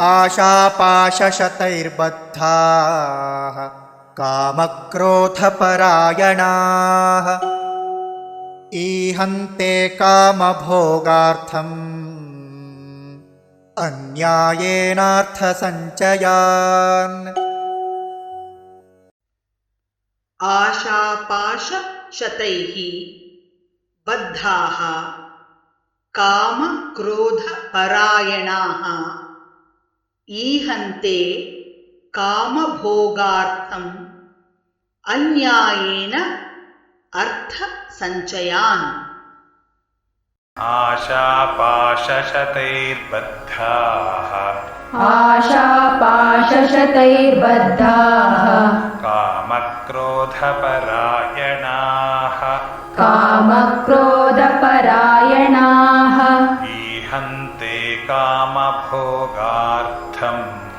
आशापाशशतैर्बद्धाः कामक्रोधपरायणाः। ईहन्ते कामभोगार्थम् अन्यायेनार्थसञ्चयान्। आशापाशशतैः बद्धाः कामक्रोधपरायणाः ईहन्ते कामभोगार्थम् अन्यायेन अर्थसञ्चयान्। आशापाशशतैर्बद्धाः। आशापाशशतैर्बद्धाः। कामक्रोधपरायणाः। कामक्रोधपरायणाः ईहन्ते कामभोगार्थम्।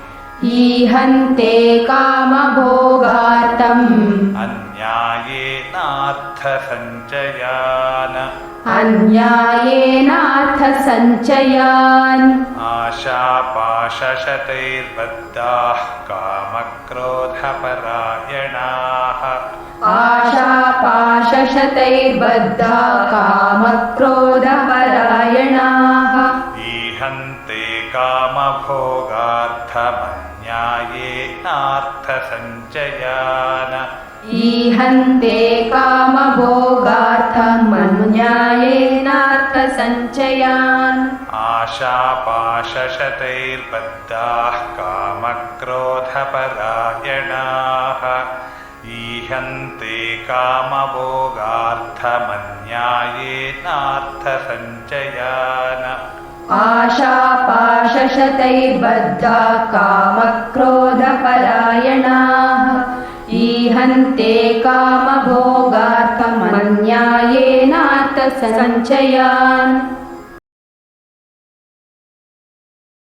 ईहन्ते कामभोगार्थम्। अन्यायेनार्थसञ्चयान्। अन्यायेनार्थसञ्चयान्। आशापाशशतैर्बद्धाः कामक्रोधपरायणाः। आशापाशशतैर्बद्धा कामक्रोधपरायणाः ईहन्ते कामभोगार्थमन्यायेनार्थसञ्चयान् ईहन्ते कामभोगार्थमन्यायेनार्थसञ्चयान् आशापाशशतैर्बद्धाः कामक्रोधपरायणाः। ईहन्ते कामभोगार्थमन्यायेनार्थसञ्चयान् आशापाशशतैर्बद्धा कामक्रोधपरायणाः ईहन्ते कामभोगार्थमन्यायेनार्थसञ्चयान्